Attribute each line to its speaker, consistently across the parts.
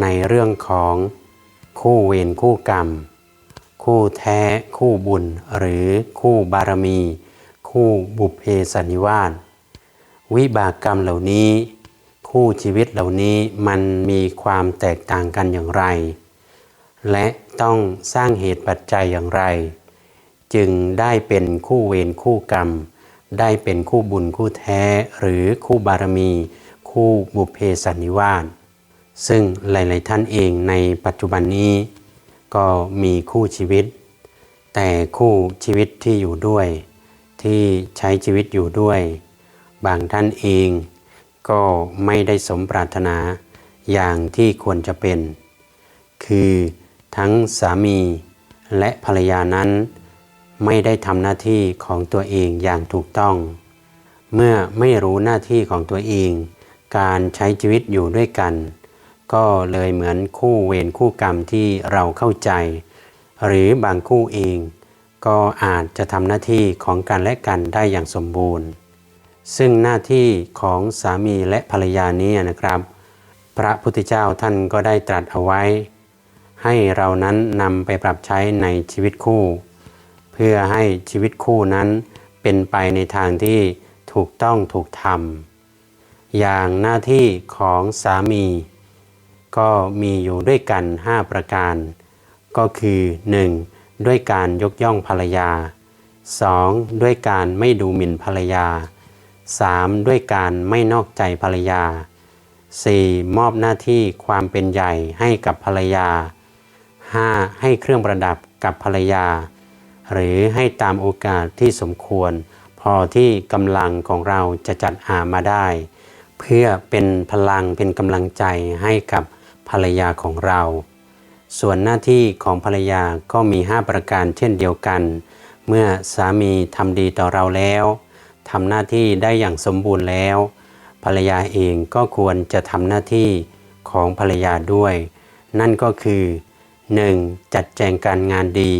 Speaker 1: ในเรื่องของคู่เวรคู่กรรม คู่แท้คู่บุญหรือคู่บารมี คู่บุพเพสันนิวาสวิบากกรรมเหล่านี้ คู่ชีวิตเหล่านี้มันมีความแตกต่างกันอย่างไร และต้องสร้างเหตุปัจจัยอย่างไร จึงได้เป็นคู่เวรคู่กรรม ได้เป็นคู่บุญคู่แท้หรือคู่บารมี คู่บุพเพสันนิวาส ซึ่งหลาย ๆ ท่านเองในปัจจุบันนี้ ก็มีคู่ชีวิต แต่คู่ชีวิตที่อยู่ด้วย ที่ใช้ชีวิตอยู่ด้วย บางท่านเองก็ไม่ได้สมปรารถนาอย่างที่ควรจะเป็น คือทั้งสามีและภรรยานั้น ไม่ได้ทำหน้าที่ของตัวเองอย่างถูกต้อง เมื่อไม่รู้หน้าที่ของตัวเอง การใช้ชีวิตอยู่ด้วยกัน ก็เลยเหมือนคู่เวรคู่กรรมที่เราเข้าใจ หรือบางคู่เอง ก็อาจจะทำหน้าที่ของกันและกันได้อย่างสมบูรณ์ ซึ่งหน้าที่ของสามีและภรรยานี้นะครับ พระพุทธเจ้าท่านก็ได้ตรัสเอาไว้ ให้เรานั้นนำไปปรับใช้ในชีวิตคู่ เพื่อให้ชีวิตคู่นั้นเป็นไปในทางที่ถูกต้องถูกทำอย่างหน้าที่ของสามี ก็มีอยู่ด้วยกัน 5 ประการ ก็คือ 1. ด้วยการยกย่องภรรยา 2. ด้วยการไม่ดูหมิ่นภรรยา 3. ด้วยการไม่นอกใจภรรยา 4. มอบหน้าที่ความเป็นใหญ่ให้กับภรรยา 5. ให้เครื่องประดับกับภรรยา หรือให้ตามโอกาสที่สมควร พอที่กำลังของเราจะจัดหามาได้ เพื่อเป็นพลังเป็นกำลังใจให้กับ ภรรยาของเรา ส่วนหน้าที่ของภรรยาก็มี 5 ประการเช่นเดียวกัน เมื่อสามีทำดีต่อเราแล้วทำหน้าที่ได้อย่างสมบูรณ์แล้ว ภรรยาเองก็ควรจะทำหน้าที่ของภรรยาด้วย นั่นก็คือ 1. จัดแจงการงานดี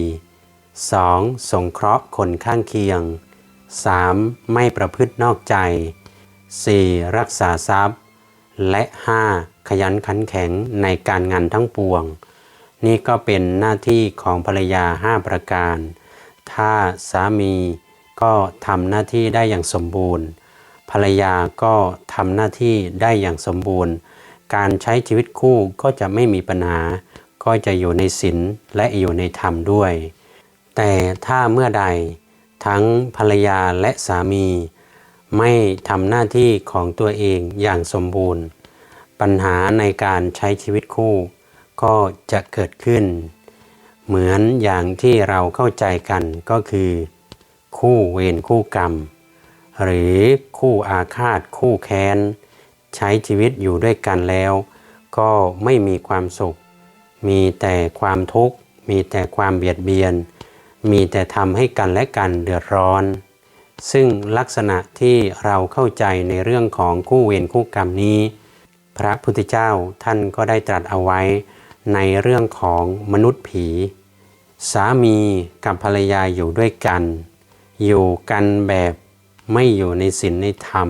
Speaker 1: 2. สงเคราะห์คนข้างเคียง 3. ไม่ประพฤตินอกใจ 4. รักษาทรัพย์ และ 5. ขยันขันแข็งในการงานทั้งปวง นี่ก็เป็นหน้าที่ของภรรยา 5 ประการ ถ้าสามีก็ทำหน้าที่ได้อย่างสมบูรณ์ ภรรยาก็ทำหน้าที่ได้อย่างสมบูรณ์ การใช้ชีวิตคู่ก็จะไม่มีปัญหา ก็จะอยู่ในศีลและอยู่ในธรรมด้วย แต่ถ้าเมื่อใดทั้งภรรยาและสามี ไม่ทำหน้าที่ของตัวเองอย่างสมบูรณ์ ปัญหาในการใช้ชีวิตคู่ ก็จะเกิดขึ้น เหมือนอย่างที่เราเข้าใจกันก็คือ คู่เวรคู่กรรม หรือคู่อาฆาตคู่แค้น ใช้ชีวิตอยู่ด้วยกันแล้ว ก็ไม่มีความสุข มีแต่ความทุกข์ มีแต่ความเบียดเบียน มีแต่ทำให้กันและกันเดือดร้อนซึ่งลักษณะที่เราเข้าใจในเรื่องของคู่เวรคู่กรรมนี้ พระพุทธเจ้าท่านก็ได้ตรัสเอาไว้ในเรื่องของมนุษย์ผี สามีกับภรรยาอยู่ด้วยกัน อยู่กันแบบไม่อยู่ในศีลในธรรม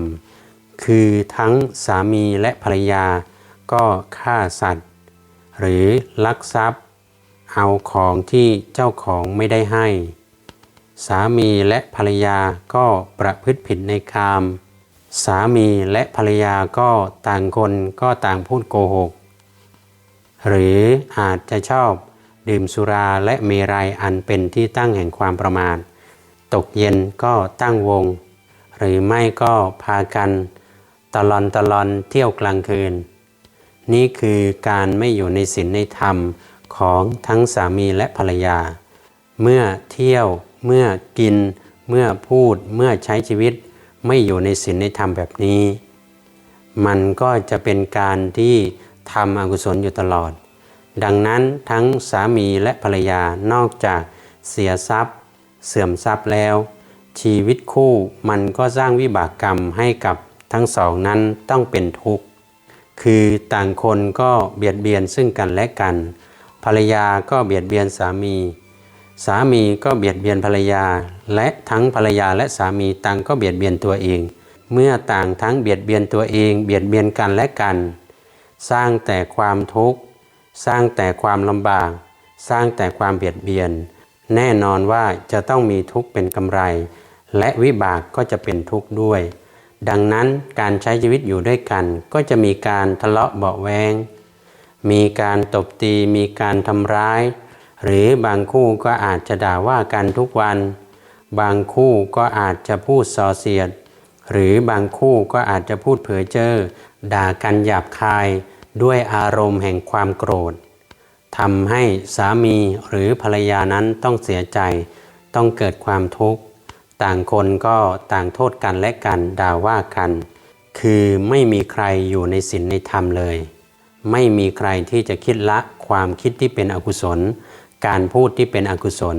Speaker 1: คือทั้งสามีและภรรยาก็ฆ่าสัตว์ หรือลักทรัพย์ เอาของที่เจ้าของไม่ได้ให้ สามีและภรรยาก็ประพฤติผิดในกาม สามีและภรรยาก็ต่างคนก็ต่างพูดโกหก หรืออาจจะชอบดื่มสุราและเมรัยอันเป็นที่ตั้งแห่งความประมาท ตกเย็นก็ตั้งวง หรือไม่ก็พากัน ตลอนตลอนเที่ยวกลางคืน นี่คือการไม่อยู่ในศีลในธรรมของทั้งสามีและภรรยา เมื่อเที่ยว เมื่อกิน เมื่อพูด เมื่อใช้ชีวิต ไม่อยู่ในศีลในธรรมแบบนี้ มันก็จะเป็นการที่ทำอกุศลอยู่ตลอด ดังนั้นทั้งสามีและภรรยานอกจากเสียทรัพย์ เสื่อมทรัพย์แล้ว ชีวิตคู่มันก็สร้างวิบากกรรมให้กับทั้งสองนั้นต้องเป็นทุกข์ คือต่างคนก็เบียดเบียนซึ่งกันและกัน ภรรยาก็เบียดเบียนสามี สามีก็เบียดเบียนภรรยา และทั้งภรรยาและสามีต่างก็เบียดเบียนตัวเอง เมื่อต่างทั้งเบียดเบียนตัวเอง เบียดเบียนกันและกัน สร้างแต่ความทุกข์ สร้างแต่ความลำบาก สร้างแต่ความเบียดเบียน แน่นอนว่าจะต้องมีทุกข์เป็นกำไร และวิบากก็จะเป็นทุกข์ด้วย ดังนั้นการใช้ชีวิตอยู่ด้วยกัน ก็จะมีการทะเลาะเบาแวงมีการตบตีมีการทำร้าย หรือบางคู่ก็อาจจะด่าว่ากันทุกวัน บางคู่ก็อาจจะพูดส่อเสียด หรือบางคู่ก็อาจจะพูดเผยเจอด่ากันหยาบคายด้วยอารมณ์แห่งความโกรธทำให้สามีหรือภรรยานั้นต้องเสียใจ ต้องเกิดความทุกข์ ต่างคนก็ต่างโทษกันและกันด่าว่ากัน คือไม่มีใครอยู่ในศีลในธรรมเลย ไม่มีใครที่จะคิดละความคิดที่เป็นอกุศล การพูดที่เป็นอกุศล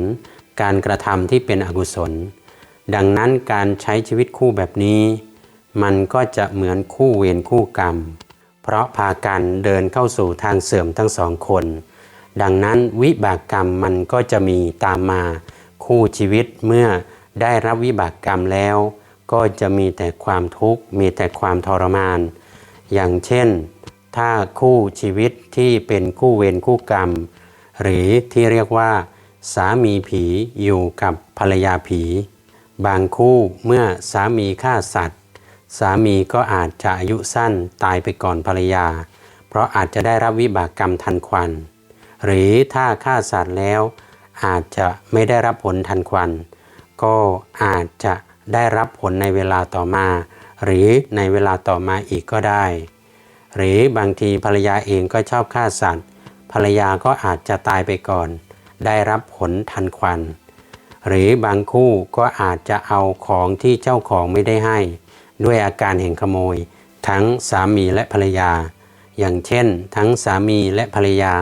Speaker 1: การกระทำที่เป็นอกุศล ดังนั้นการใช้ชีวิตคู่แบบนี้ มันก็จะเหมือนคู่เวรคู่กรรม เพราะพากันเดินเข้าสู่ทางเสื่อมทั้งสองคน ดังนั้นวิบากกรรมมันก็จะมีตามมาคู่ชีวิตเมื่อได้รับวิบากกรรมแล้ว ก็จะมีแต่ความทุกข์มีแต่ความทรมาน อย่างเช่น ถ้าคู่ชีวิตที่เป็นคู่เวรคู่กรรม หรือที่เรียกว่า สามีผีอยู่กับภรรยาผี บางคู่เมื่อสามีฆ่าสัตว์ สามีก็อาจจะอายุสั้นตายไปก่อนภรรยา เพราะอาจจะได้รับวิบากกรรมทันควัน หรือถ้าฆ่าสัตว์แล้ว อาจจะไม่ได้รับผลทันควัน ก็อาจจะได้รับผลในเวลาต่อมา หรือในเวลาต่อมาอีกก็ได้ หรือบางทีภรรยาเองก็ชอบฆ่าสัตว์ ภรรยาก็อาจจะตายไปก่อน ได้รับผลทันควัน หรือบางคู่ก็อาจจะเอาของที่เจ้าของไม่ได้ให้ ด้วยอาการแห่งขโมย ทั้งสามีและภรรยา อย่างเช่น ทั้งสามีและภรรยา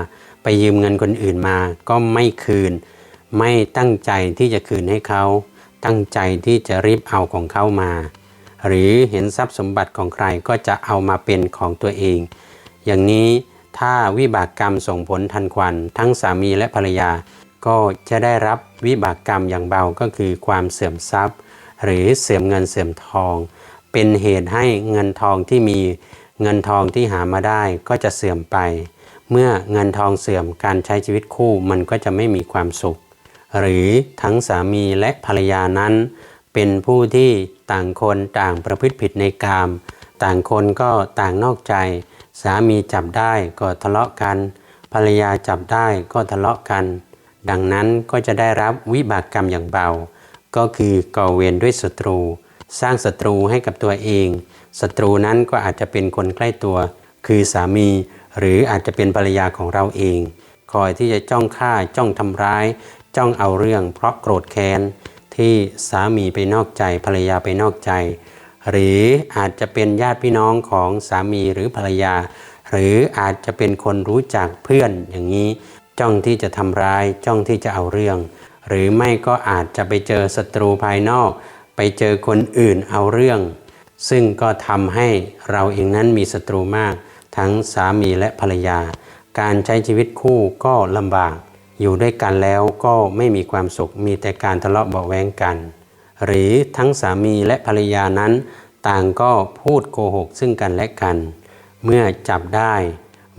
Speaker 1: ไปยืมเงินคนอื่นมาก็ไม่คืน ไม่ตั้งใจที่จะคืนให้เขา ตั้งใจที่จะรีบเอาของเขามา หรือเห็นทรัพย์สมบัติของใครก็จะเอามาเป็นของตัวเอง อย่างนี้ ถ้าวิบากกรรมส่งผลทันควัน ทั้งสามีและภรรยา ก็จะได้รับวิบากกรรมอย่างเบาก็คือความเสื่อมทรัพย์ หรือเสื่อมเงินเสื่อมทอง เป็นเหตุให้เงินทองที่มีเงินทองที่หามาได้ก็จะเสื่อมไป เมื่อเงินทองเสื่อมการใช้ชีวิตคู่มันก็จะไม่มีความสุข หรือทั้งสามีและภรรยานั้น เป็นผู้ที่ต่างคนต่างประพฤติผิดในกาม ต่างคนก็ต่างนอกใจ สามีจับได้ก็ทะเลาะกัน ภรรยาจับได้ก็ทะเลาะกัน ดังนั้นก็จะได้รับวิบากกรรมอย่างเบา ก็คือก่อเวรด้วยศัตรู สร้างศัตรูให้กับตัวเองศัตรูนั้นก็อาจจะเป็นคนใกล้ตัว คือสามี หรืออาจจะเป็นภรรยาของเราเอง คอยที่จะจ้องฆ่าจ้องทำร้าย จ้องเอาเรื่องเพราะโกรธแค้นที่สามีไปนอกใจภรรยาไปนอกใจ หรืออาจจะเป็นญาติพี่น้องของสามีหรือภรรยา หรืออาจจะเป็นคนรู้จักเพื่อนอย่างนี้ จ้องที่จะทำร้ายจ้องที่จะเอาเรื่อง หรือไม่ก็อาจจะไปเจอศัตรูภายนอก ไปเจอคนอื่นเอาเรื่อง ซึ่งก็ทำให้เราเองนั้นมีศัตรูมาก ทั้งสามีและภรรยา การใช้ชีวิตคู่ก็ลำบาก อยู่ด้วยกันแล้วก็ไม่มีความสุขมีแต่การทะเลาะเบาแวงกัน หรือทั้งสามีและภรรยานั้น ต่างก็พูดโกหกซึ่งกันและกัน เมื่อจับได้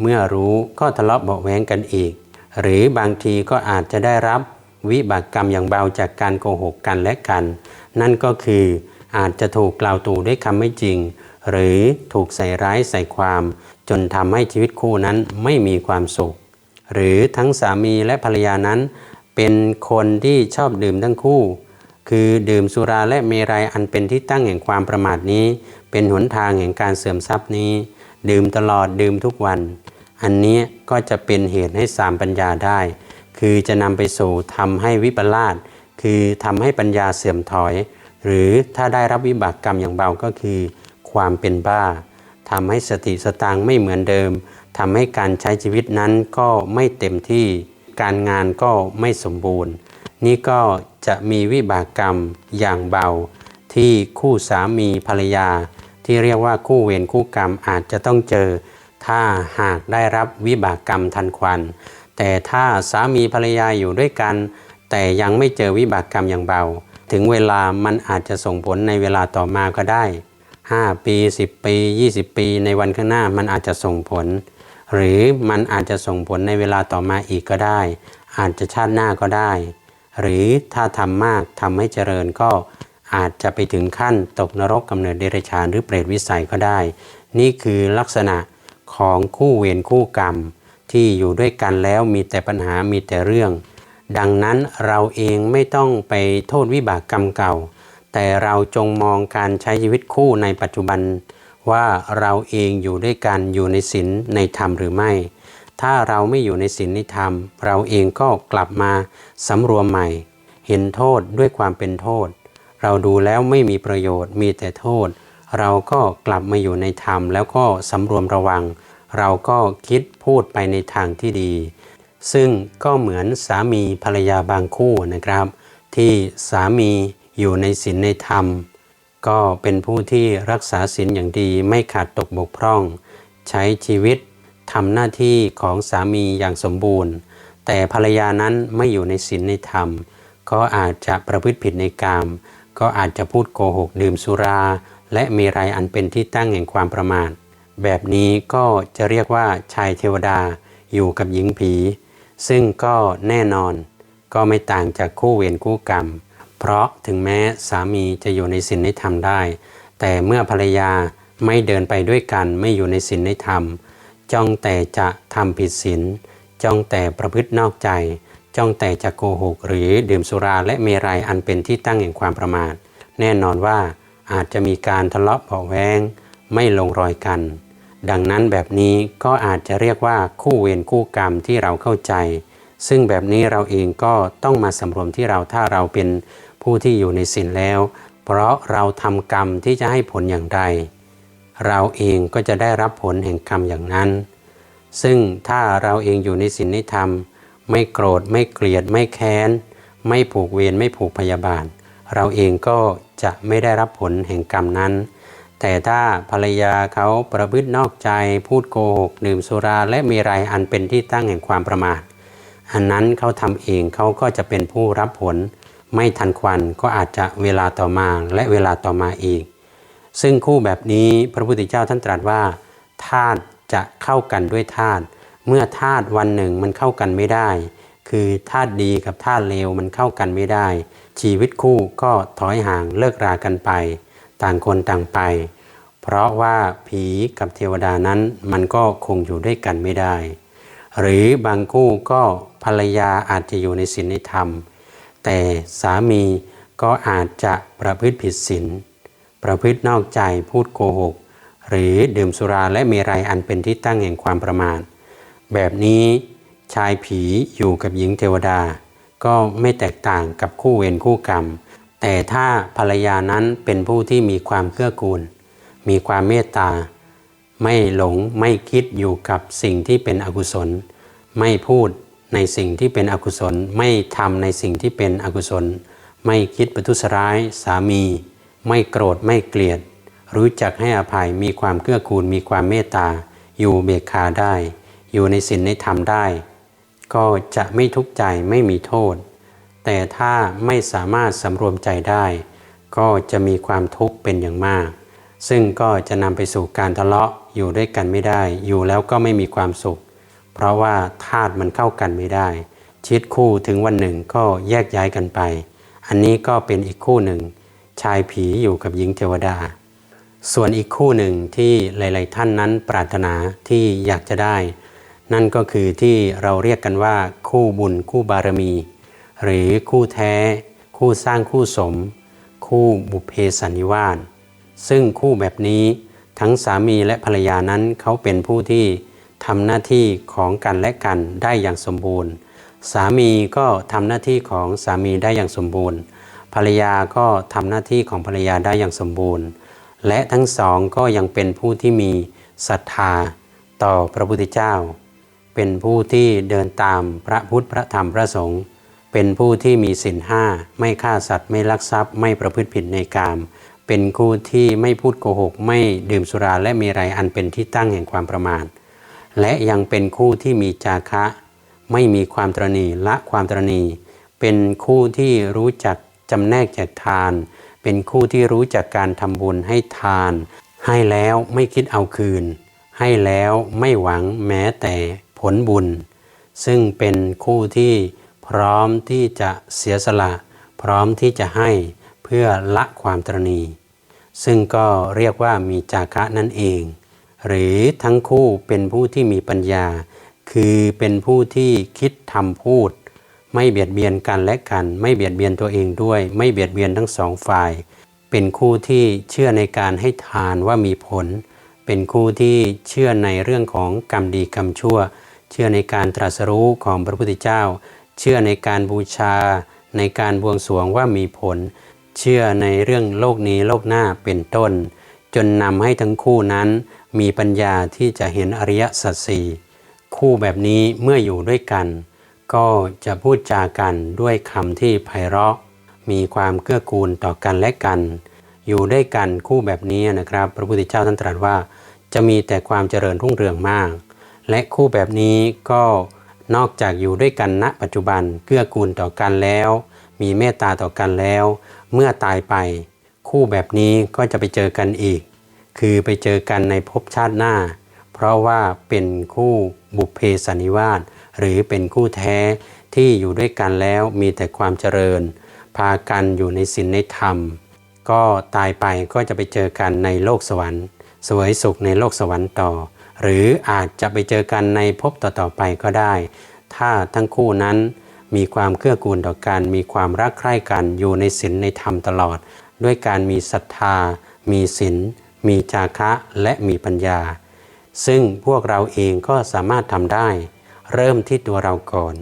Speaker 1: เมื่อรู้ก็ทะเลาะเบาะแว้งกันอีก หรือบางทีก็อาจจะได้รับวิบากกรรมอย่างเบาจากการโกหกกันและกัน นั่นก็คืออาจจะถูกกล่าวตู่ด้วยคำไม่จริง หรือถูกใส่ร้ายใส่ความ จนทำให้ชีวิตคู่นั้นไม่มีความสุข หรือทั้งสามีและภรรยานั้น เป็นคนที่ชอบดื่มทั้งคู่ คือดื่มสุราและเมรัยอันเป็นที่ตั้งแห่งความประมาทนี้ เป็นหนทางแห่งการเสื่อมทรัพย์นี้ ดื่มตลอดดื่มทุกวัน อันนี้ก็จะเป็นเหตุให้สามปัญญาได้ คือจะนำไปสู่ทำให้วิปลาสคือทำให้ปัญญาเสื่อมถอย หรือถ้าได้รับวิบากกรรมอย่างเบาก็คือ ความเป็นบ้าทำให้สติสตางไม่เหมือนเดิมทำให้การใช้ชีวิตนั้นก็ไม่เต็มที่ การงานก็ไม่สมบูรณ์ นี่ก็จะมีวิบากกรรมอย่างเบา ที่คู่สามีภรรยา ที่เรียกว่าคู่เวรคู่กรรมอาจจะต้องเจอ ถ้าหากได้รับวิบากกรรมทันควัน แต่ถ้าสามีภรรยาอยู่ด้วยกัน แต่ยังไม่เจอวิบากกรรมอย่างเบา ถึงเวลามันอาจจะส่งผลในเวลาต่อมาก็ได้ 5 ปี 10 ปี 20 ปีในวันข้างหน้ามันอาจจะส่งผล หรือมันอาจจะส่งผลในเวลาต่อมาอีกก็ได้ อาจจะชาติหน้าก็ได้ หรือถ้าทำมากทำให้เจริญก็อาจจะไปถึงขั้นตกนรกกำเนิดเดรัจฉานหรือเปรตวิสัยก็ได้ นี่คือลักษณะของคู่เวรคู่กรรม ที่อยู่ด้วยกันแล้วมีแต่ปัญหามีแต่เรื่อง ดังนั้นเราเองไม่ต้องไปโทษวิบากกรรมเก่า แต่เราจงมองการใช้ชีวิตคู่ในปัจจุบัน ว่าเราเองอยู่ด้วยกันอยู่ในศีลในธรรมหรือไม่ ถ้าเราไม่อยู่ในศีลในธรรม เราเองก็กลับมาสำรวมใหม่ เห็นโทษด้วยความเป็นโทษ เราดูแล้วไม่มีประโยชน์มีแต่โทษ เราก็กลับมาอยู่ในธรรม แล้วก็สำรวมระวัง เราก็คิดพูดไปในทางที่ดี ซึ่งก็เหมือนสามีภรรยาบางคู่นะครับ ที่สามีอยู่ในศีลในธรรม ก็เป็นผู้ที่รักษาศีลอย่างดีไม่ขาดตกบกพร่อง ใช้ชีวิต ทำหน้าที่ของสามีอย่างสมบูรณ์ แต่ภรรยานั้นไม่อยู่ในศีลในธรรม ก็อาจจะประพฤติผิดในกาม ก็อาจจะพูดโกหกดื่มสุรา และมีไรอันเป็นที่ตั้งแห่งความประมาท แบบนี้ก็จะเรียกว่าชายเทวดาอยู่กับหญิงผี ซึ่งก็แน่นอน ก็ไม่ต่างจากคู่เวรคู่กรรม เพราะถึงแม้สามีจะอยู่ในศีลในธรรมได้ แต่เมื่อภรรยาไม่เดินไปด้วยกันไม่อยู่ในศีลในธรรม จ้องแต่จะทำผิดศีลจ้องแต่ประพฤตินอกใจ จ้องแต่จะโกหกหรือดื่มสุราและเมรัยอันเป็นที่ตั้งแห่งความประมาท แน่นอนว่าอาจจะมีการทะเลาะเบาแวงไม่ลงรอยกัน ดังนั้นแบบนี้ก็อาจจะเรียกว่าคู่เวรคู่กรรมที่เราเข้าใจ ซึ่งแบบนี้เราเองก็ต้องมาสำรวมที่เราถ้าเราเป็นผู้ที่อยู่ในศีลแล้ว เพราะเราทำกรรมที่จะให้ผลอย่างไร เราเองก็จะได้รับผลแห่งกรรมอย่างนั้น ซึ่งถ้าเราเองอยู่ในศีลในธรรม ไม่โกรธไม่เกลียดไม่แค้น ไม่ผูกเวรไม่ผูกพยาบาท เราเองก็จะไม่ได้รับผลแห่งกรรมนั้น แต่ถ้าภรรยาเขาประพฤตินอกใจพูดโกหกดื่มสุราและมีไรอันเป็นที่ตั้งแห่งความประมาท อันนั้นเขาทำเองเขาก็จะเป็นผู้รับผล ไม่ทันควันก็อาจจะเวลาต่อมาและเวลาต่อมาอีก ซึ่งคู่แบบนี้พระพุทธเจ้าท่านตรัสว่าธาตุจะเข้ากันด้วยธาตุเมื่อธาตุวันหนึ่งมันเข้ากันไม่ได้ คือธาตุดีกับธาตุเลวมันเข้ากันไม่ได้ ชีวิตคู่ก็ถอยห่างเลิกรากันไป ต่างคนต่างไป เพราะว่าผีกับเทวดานั้นมันก็คงอยู่ด้วยกันไม่ได้ หรือบางคู่ก็ภรรยาอาจจะอยู่ในศีลในธรรม แต่สามีก็อาจจะประพฤติผิดศีล ประพฤตินอกใจพูดโกหก หรือดื่มสุราและเมรัยอันเป็นที่ตั้งแห่งความประมาทแบบนี้ชายผีอยู่กับหญิงเทวดา ก็ไม่แตกต่างกับคู่เวรคู่กรรม แต่ถ้าภรรยานั้นเป็นผู้ที่มีความเกื้อกูล มีความเมตตา ไม่หลงไม่คิดอยู่กับสิ่งที่เป็นอกุศล ไม่พูดในสิ่งที่เป็นอกุศล ไม่ทำในสิ่งที่เป็นอกุศล ไม่คิดประทุษร้ายสามี ไม่โกรธไม่เกลียด รู้จักให้อภัยมีความเกื้อกูลมีความเมตตา อยู่เบกขาได้ อยู่ในศีลในธรรมได้ ก็จะไม่ทุกข์ใจไม่มีโทษ แต่ถ้าไม่สามารถสำรวมใจได้ ก็จะมีความทุกข์เป็นอย่างมาก ซึ่งก็จะนำไปสู่การทะเลาะอยู่ด้วยกันไม่ได้ อยู่แล้วก็ไม่มีความสุข เพราะว่าธาตุมันเข้ากันไม่ได้ ชิดคู่ถึงวันหนึ่งก็แยกย้ายกันไป อันนี้ก็เป็นอีกคู่หนึ่ง ชายผีอยู่กับหญิงเทวดา ส่วนอีกคู่หนึ่งที่หลาย ๆ ท่านนั้นปรารถนาที่อยากจะได้ นั่นก็คือที่เราเรียกกันว่า คู่บุญคู่บารมี หรือคู่แท้ คู่สร้างคู่สม คู่บุพเพสันนิวาสซึ่งคู่แบบนี้ทั้งสามีและภรรยานั้นเขาเป็นผู้ที่ทำหน้าที่ของกันและกันได้อย่างสมบูรณ์ สามีก็ทำหน้าที่ของสามีได้อย่างสมบูรณ์ ภรรยาก็ทำหน้าที่ของภรรยาได้อย่างสมบูรณ์ และทั้งสองก็ยังเป็นผู้ที่มีศรัทธาต่อพระพุทธเจ้า เป็นผู้ที่เดินตามพระพุทธพระธรรมพระสงฆ์เป็นผู้ที่มีศีลห้าไม่ฆ่าสัตว์ไม่ลักทรัพย์ไม่ประพฤติผิดในกาม เป็นคู่ที่ไม่พูดโกหก ไม่ดื่มสุราและมีไรอันเป็นที่ตั้งแห่งความประมาทและยังเป็นคู่ที่มีจาคะ ไม่มีความตรณีละความตรณี เป็นคู่ที่รู้จัก จำแนกแจกทาน เป็นคู่ที่รู้จักการทำบุญให้ทาน ให้แล้วไม่คิดเอาคืน ให้แล้วไม่หวังแม้แต่ผลบุญ ซึ่งเป็นคู่ที่พร้อมที่จะเสียสละ พร้อมที่จะให้เพื่อละความตรณี ซึ่งก็เรียกว่ามีจาคะนั่นเอง หรือทั้งคู่เป็นผู้ที่มีปัญญา คือเป็นผู้ที่คิดทำพูด ไม่เบียดเบียนกันและกัน ไม่เบียดเบียนตัวเองด้วย ไม่เบียดเบียนทั้งสองฝ่าย เป็นคู่ที่เชื่อในการให้ทานว่ามีผล เป็นคู่ที่เชื่อในเรื่องของกรรมดีกรรมชั่ว เชื่อในการตรัสรู้ของพระพุทธเจ้า เชื่อในการบูชา ในการบวงสรวงว่ามีผล เชื่อในเรื่องโลกนี้โลกหน้าเป็นต้น จนนำให้ทั้งคู่นั้นมีปัญญาที่จะเห็นอริยสัจสี่คู่แบบนี้เมื่ออยู่ด้วยกัน ก็จะพูดจากันด้วยคำที่ไพเราะ มีความเกื้อกูลต่อกันและกัน อยู่ด้วยกันคู่แบบนี้นะครับ พระพุทธเจ้าท่านตรัสว่า จะมีแต่ความเจริญรุ่งเรืองมาก และคู่แบบนี้ก็นอกจากอยู่ด้วยกันณ ปัจจุบันเกื้อกูลต่อกันแล้ว มีเมตตาต่อกันแล้ว เมื่อตายไป คู่แบบนี้ก็จะไปเจอกันอีก คือไปเจอกันในภพชาติหน้า เพราะว่าเป็นคู่บุพเพสันนิวาส หรือเป็นคู่แท้ที่อยู่ด้วยกันแล้วมีแต่ความเจริญ พากันอยู่ในศีลในธรรม ก็ตายไปก็จะไปเจอกันในโลกสวรรค์สวยสุขในโลกสวรรค์ต่อ หรืออาจจะไปเจอกันในภพต่อๆไปก็ได้ ถ้าทั้งคู่นั้นมีความเกื้อกูลต่อกัน มีความรักใคร่กันอยู่ในศีลในธรรมตลอด ด้วยการมีศรัทธา มีศีลมีจาคะและมีปัญญา ซึ่งพวกเราเองก็สามารถทำได้ เริ่มที่ตัวเราก่อน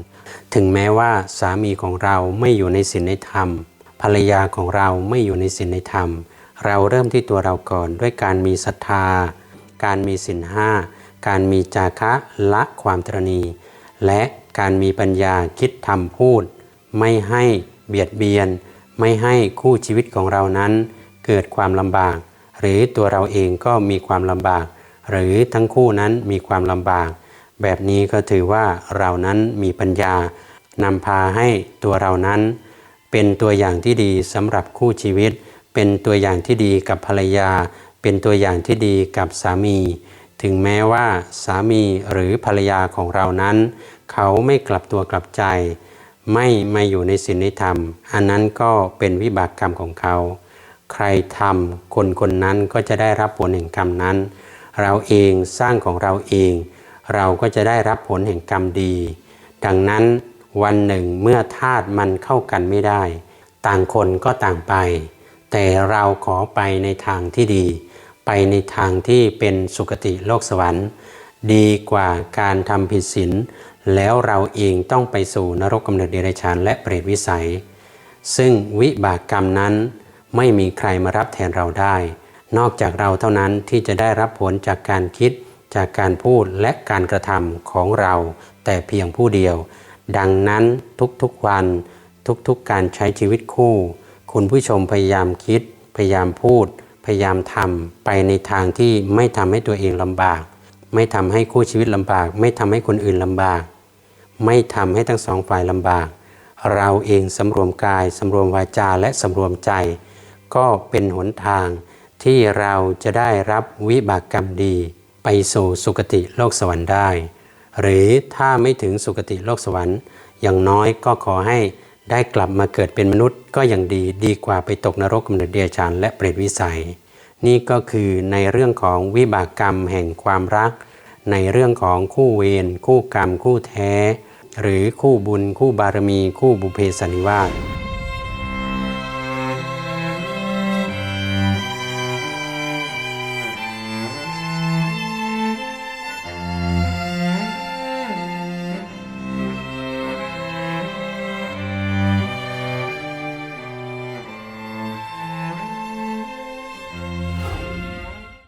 Speaker 1: ถึงแม้ว่าสามีของเราไม่อยู่ในศีลในธรรม ภรรยาของเราไม่อยู่ในศีลในธรรม เราเริ่มที่ตัวเราก่อนด้วยการมีศรัทธา การมีศีลห้า การมีจาคะละความตรณีและการมีปัญญาคิดทำพูด ไม่ให้เบียดเบียน ไม่ให้คู่ชีวิตของเรานั้น เกิดความลำบาก หรือตัวเราเองก็มีความลำบาก หรือทั้งคู่นั้นมีความลำบาก แบบนี้ก็ถือว่าเรานั้นมีปัญญานำพาให้ตัวเรานั้น เป็นตัวอย่างที่ดีสำหรับคู่ชีวิต เป็นตัวอย่างที่ดีกับภรรยา เป็นตัวอย่างที่ดีกับสามี ถึงแม้ว่าสามีหรือภรรยาของเรานั้น เขาไม่กลับตัวกลับใจ ไม่มาอยู่ในศีลในธรรม อันนั้นก็เป็นวิบากกรรมของเขา ใครทำคนคนนั้นก็จะได้รับผลแห่งกรรมนั้น เราเองสร้างของเราเอง เราก็จะได้รับผลแห่งกรรมดี ดังนั้นวันหนึ่งเมื่อธาตุมันเข้ากันไม่ได้ ต่างคนก็ต่างไป แต่เราขอไปในทางที่ดี ไปในทางที่เป็นสุคติโลกสวรรค์ ดีกว่าการทำผิดศีลแล้วเราเองต้องไปสู่นรกกำเนิดเดรัจฉานและเปรตวิสัย ซึ่งวิบากกรรมนั้นไม่มีใครมารับแทนเราได้ นอกจากเราเท่านั้นที่จะได้รับผลจากการคิด จากการพูดและการกระทำของเรา แต่เพียงผู้เดียว ดังนั้นทุกๆวัน ทุกๆการใช้ชีวิตคู่ คุณผู้ชมพยายามคิด พยายามพูด พยายามทำไปในทางที่ไม่ทำให้ตัวเองลำบาก ไม่ทำให้คู่ชีวิตลำบาก ไม่ทำให้คนอื่นลำบาก ไม่ทำให้ทั้งสองฝ่ายลำบาก เราเองสำรวมกายสำรวมวาจาและสำรวมใจ ก็เป็นหนทางที่เราจะได้รับวิบากกรรมดี ไปสู่สุคติโลกสวรรค์ได้ หรือถ้าไม่ถึงสุคติโลกสวรรค์ อย่างน้อยก็ขอให้ได้กลับมาเกิดเป็นมนุษย์ ก็ยังดีดีกว่าไปตกนรกกำเนิดเดรัจานและเปรตวิสัย นี่ก็คือในเรื่องของวิบากกรรมแห่งความรัก ในเรื่องของคู่เวรคู่กรรม คู่แท้ หรือคู่บุญ คู่บารมี คู่บุเพสนิวาส